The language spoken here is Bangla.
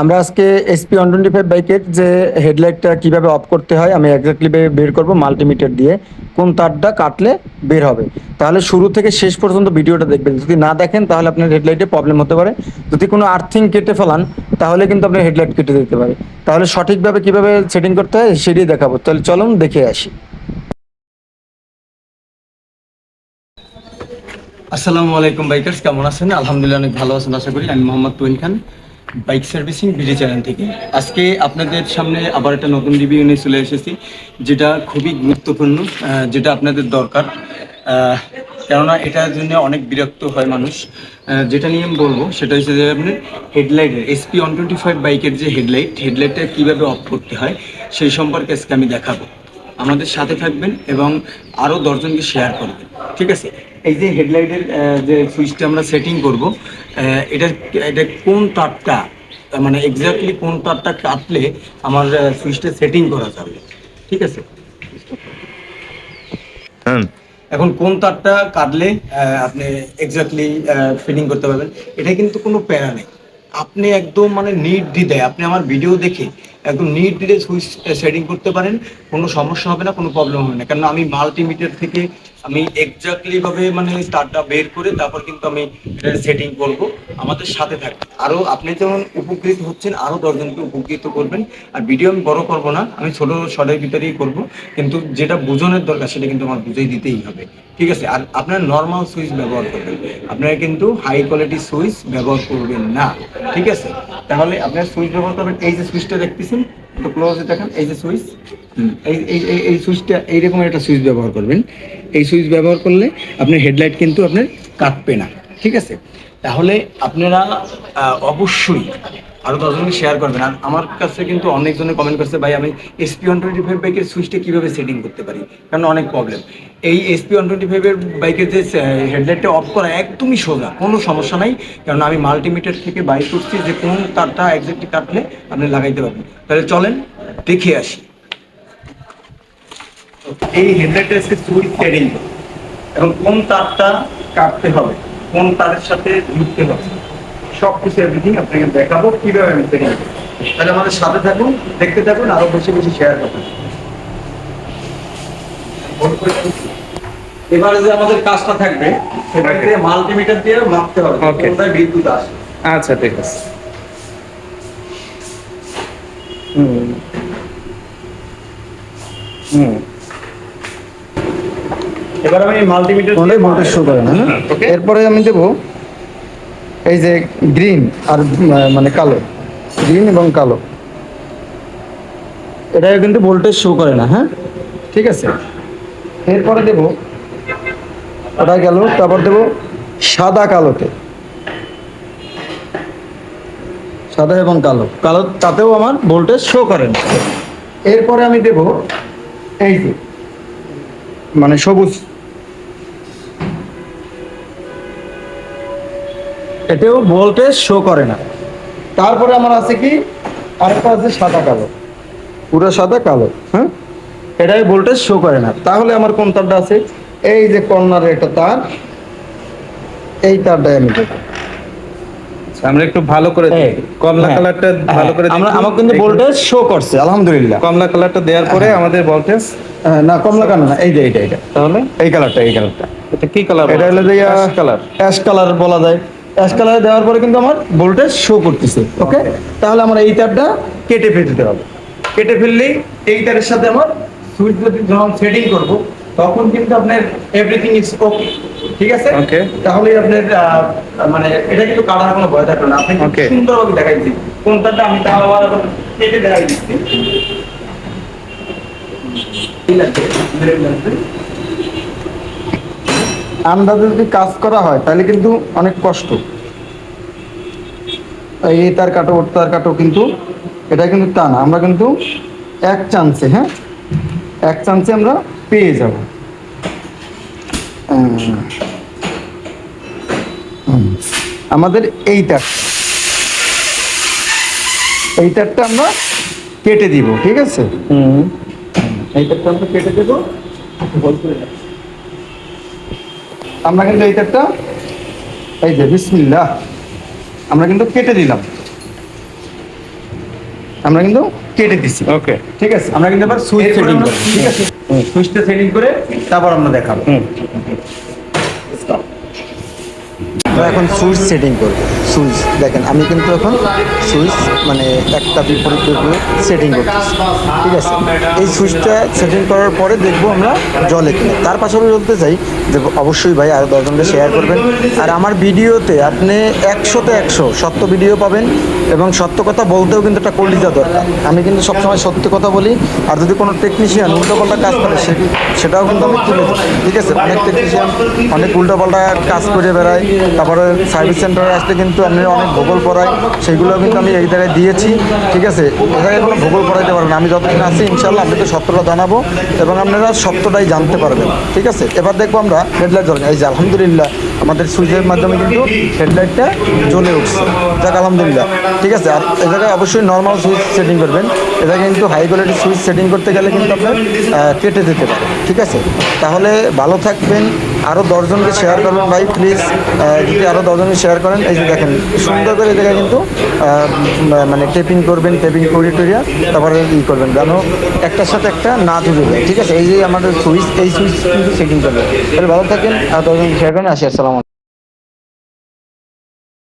আমরা আজকে এসপি ওয়ান টোয়েন্টি ফাইভ বাইকের যে হেডলাইটটা কীভাবে অফ করতে হয়, আমি এক্স্যাক্টলি বের করব মাল্টিমিটার দিয়ে, কোন তারটা কাটলে বের হবে। তাহলে শুরু থেকে শেষ পর্যন্ত ভিডিওটা দেখবেন। যদি না দেখেন, তাহলে আপনার হেডলাইটে প্রবলেম হতে পারে। যদি কোনো আর্থিং কেটে ফেলান, তাহলে কিন্তু আপনার হেডলাইট কেটে দিতে পারে। তাহলে সঠিকভাবে কীভাবে সেটিং করতে হয় সেটাই দেখাবো। তাহলে চলুন দেখে আসি। আসসালামু আলাইকুম বাইকার্স, কেমন আছেন? আলহামদুলিল্লাহ, অনেক ভালো আছেন, আশা করি। আমি Mohammad Tuhin Khan. Bike servicing BD channel থেকে। আজকে আপনাদের সামনে আবার একটা নতুন রিভিউ নিয়ে চলে এসেছি, যেটা খুবই গুরুত্বপূর্ণ যেটা আপনাদের দরকার। কেননা এটার জন্য অনেক বিরক্ত হয় মানুষ। যেটা নিয়ে আমি বলব, সেটা হচ্ছে যে আপনার হেডলাইটের এসপি ওয়ান টোয়েন্টি ফাইভ বাইকের যে হেডলাইট হেডলাইটটা কীভাবে অফ করতে হয়, সেই সম্পর্কে আজকে আমি দেখাবো। আমাদের সাথে থাকবেন এবং আরও দশজনকে শেয়ার করবেন। ঠিক আছে? এই যে হেডলাইটের যে সুইচটা আমরা সেটিং করব এটা এটা কোন তারটা মানে এক্স্যাক্টলি কোন তারটা কাটলে আমার সুইচটা সেটিং করা যাবে? ঠিক আছে? হুম এখন কোন তারটা কাটলে আপনি এক্স্যাক্টলি ফিটিং করতে পারবেন? এটা কিন্তু কোনো প্যারা নেই। আপনি একদম মানে নির্দ্বিধায় আপনি আমার ভিডিও দেখে একদম নির্দ্বিধায় সুইচ সেটিং করতে পারেন, কোনো সমস্যা হবে না, কোনো প্রবলেম হবে না। কারণ আমি মাল্টিমিটার থেকে আমি এক্স্যাক্টলি ভাবে মানে তারটা বের করে তারপর কিন্তু আমি সেটিং করব, আমাদের সাথে থাকবে। আরও আপনি যেমন উপকৃত হচ্ছেন আরও দশজনকে উপকৃত করবেন। আর ভিডিও আমি বড় করব না, আমি ছোট শর্টের ভিতরেই করব, কিন্তু যেটা বুঝনের দরকার সেটা কিন্তু আমার বুঝেই দিতেই হবে। ঠিক আছে? আর আপনার নর্মাল সুইচ ব্যবহার করবেন। আপনারা কিন্তু হাই কোয়ালিটি সুইচ ব্যবহার করবেন না। ঠিক আছে? তাহলে আপনার সুইচ ব্যবহার করবেন, এই যে সুইচটা দেখতেছেন একটু ক্লোজে দেখেন, এই যে সুইচ এই, এই- এই সুইচটা এইরকম একটা সুইচ ব্যবহার করবেন। এই সুইচ ব্যবহার করলে আপনার হেডলাইট কিন্তু আপনার কাটবে না, ঠিক আছে? তাহলে আপনারা অবশ্যই আরও দশজনকে শেয়ার করবেন। আর আমার কাছে কিন্তু অনেকজনে কমেন্ট করছে, ভাই, আমি এসপি ওয়ান টোয়েন্টি ফাইভ বাইকের সুইচটা কীভাবে সেটিং করতে পারি? কারণ অনেক প্রবলেম এই এসপি ওয়ান টোয়েন্টি ফাইভের বাইকের যে হেডলাইটটা অফ করা একদমই সোজা, কোনো সমস্যা নাই। কারণ আমি মাল্টিমিটার থেকে বাই করছি যে কোন তারটা একজাক্টলি কাটলে আপনি লাগাইতে পারবেন। তাহলে চলেন, দেখে আসি। এই হেডলাইটটা আজকে সুইচ সেটিং এবং কোন তারটা কাটতে হবে, কোন তারের সাথে যুক্তে হবে? সব কিছু এভরিথিং আপনাকে দেখাবো কীভাবে আমি সেটিং তাহলে আমাদের সাথে থাকুন দেখতে থাকুন আরও বেশি বেশি শেয়ার করুন এবারে যে আমাদের কাজটা থাকবে সেটাকে মাল্টিমিটার দিয়ে মাপতে হবে. কোনটায় বিদ্যুৎ আসে। আচ্ছা ঠিক আছে। হুম। হুম। এবার আমি মাল্টিমিটার শো করে না হ্যাঁ? এরপরে আমি দেব এই যে গ্রিন আর মানে কালো। গ্রিন এবং কালো। এটা কিন্তু ভোল্টেজ শো করে না হ্যাঁ? ঠিক আছে? এরপরে দেব ওটা গেল, তারপর দেব সাদা কালোতে। সাদা এবং কালো। কালো তাতেও আমার ভোল্টেজ শো করে না। এরপরে আমি দেব, এই যে মানে সবুজ। এতেও ভোল্টেজ শো করে না। তারপরে আমার আছে কি? আরেকটা আছে সাদা কালো। পুরো সাদা কালো হ্যাঁ? এটাই ভোল্টেজ শো করে না। তাহলে আমার কোন তারটা আছে? এই যে কর্নারে একটা তার এই তারটাই আমি আচ্ছা, আমরা একটু ভালো করে দিই। কমলা হ্যাঁ। কালারটা ভালো করে আমরা আমার কিন্তু। ভোল্টেজ শো করছে আলহামদুলিল্লাহ। কমলা কালারটা দেওয়ার পরে আমাদের ভোল্টেজ হ্যাঁ, না কমলা কালো না এই যে এইটা এইটা তাহলে? এই কালারটা এই কালারটা এটা কি কালার এটা হলো যে কালার অ্যাশ কালার বলা যায়। অ্যাশ কালার দেওয়ার পরে কিন্তু আমার ভোল্টেজ শো করতেছে ওকে তাহলে আমার এই তারটা কেটে ফেলতে হবে। কেটে ফেললেই এই তারের সাথে আমার সুইচ যখন সেটিং করব তখন কিন্তু আপনার এভরিথিং ইজ ওকে ঠিক আছে? Okay. তাহলে আপনার মানে এটা কিন্তু কাটার কোনো ভয় থাকবে না। আপনি সুন্দরভাবে দেখাই দিচ্ছি। কোন তারটা আমি তাহলে আবার কেটে দেখাই দিচ্ছি। এই লাগবে। আন্দাজে যদি কাজ করা হয় তাহলে কিন্তু অনেক কষ্ট। এই তার কাটো ওর তার কাটো কিন্তু এটা কিন্তু তা না আমরা কিন্তু এক চান্সে হ্যাঁ? এক চান্সে আমরা পেয়ে যাব। আমাদের এই তার। এই তারটা আমরা কেটে দিব ঠিক আছে? এই তারটা আমরা কেটে দেবো। আমরা কিন্তু এইটা একটা এই যে বিসমিল্লা আমরা কিন্তু কেটে দিলাম। আমরা কিন্তু কেটে দিছি। ওকে। ঠিক আছে? আমরা কিন্তু আবার সুইচ সেটিং করব। ঠিক আছে? সুইচটা সেটিং করে তারপর আমরা দেখাবো হুম আমরা এখন সুইচ সেটিং করব। সুইচ, দেখেন, আমি কিন্তু এখন সুইচ মানে একটা বিপরীত বিপরীত সেটিং করতেছি। ঠিক আছে? এই সুইচটা সেটিং করার পরে দেখব আমরা জলে কিনে। তার পাশাপাশি বলতে চাই যে, অবশ্যই ভাই আরও দশজনকে শেয়ার করবেন। আর আমার ভিডিওতে আপনি একশোতে একশো সত্য ভিডিও পাবেন এবং সত্য কথা বলতেও কিন্তু একটা কলিজা দরকার। আমি কিন্তু সবসময় সত্য কথা বলি। আর যদি কোনো টেকনিশিয়ান উল্টোপাল্টা কাজ করে, সে সেটাও কিন্তু আমি তুলে ঠিক আছে? অনেক টেকনিশিয়ান অনেক উল্টোপাল্টা কাজ করে বেড়ায়। তারপরে সার্ভিস সেন্টারে আসলে কিন্তু আমি অনেক ভূগোল পড়াই সেগুলো কিন্তু আমি এই জায়গায় দিয়েছি, ঠিক আছে? এ জায়গায় কোনো ভূগোল পড়াইতে পারবেন আমি যতদিন আছি ইনশাল্লাহ আপনাকে সত্যটা জানাব এবং আপনারা সত্যটাই জানতে পারবেন, ঠিক আছে? এবার দেখব আমরা হেডলাইট জ্বলেন এই যে আলহামদুলিল্লাহ আমাদের সুইচের মাধ্যমে কিন্তু হেডলাইটটা জ্বলে উঠছে। যাক, আলহামদুলিল্লাহ, ঠিক আছে? আর এ জায়গায় অবশ্যই নর্মাল সুইচ সেটিং করবেন, এ জায়গায় কিন্তু হাই কোয়ালিটি সুইচ সেটিং করতে গেলে কিন্তু আপনার কেটে যেতে পারে, ঠিক আছে? তাহলে ভালো থাকবেন আরও দশজনকে শেয়ার করবেন ভাই প্লিজ যদি আরও দশজনকে শেয়ার করেন, এই যে দেখেন, সুন্দর করে এই জায়গায় কিন্তু মানে টেপিং করবেন টেপিং করে তারপরে ই করবেন, যেন একটার সাথে একটা না জুড়ে ঠিক আছে? এই যে আমাদের সুইচ, এই সুইচ কিন্তু সেটিং করবেন তাহলে ভালো থাকেন, আর দশজনকে শেয়ার করেন, আসি, আসসালাম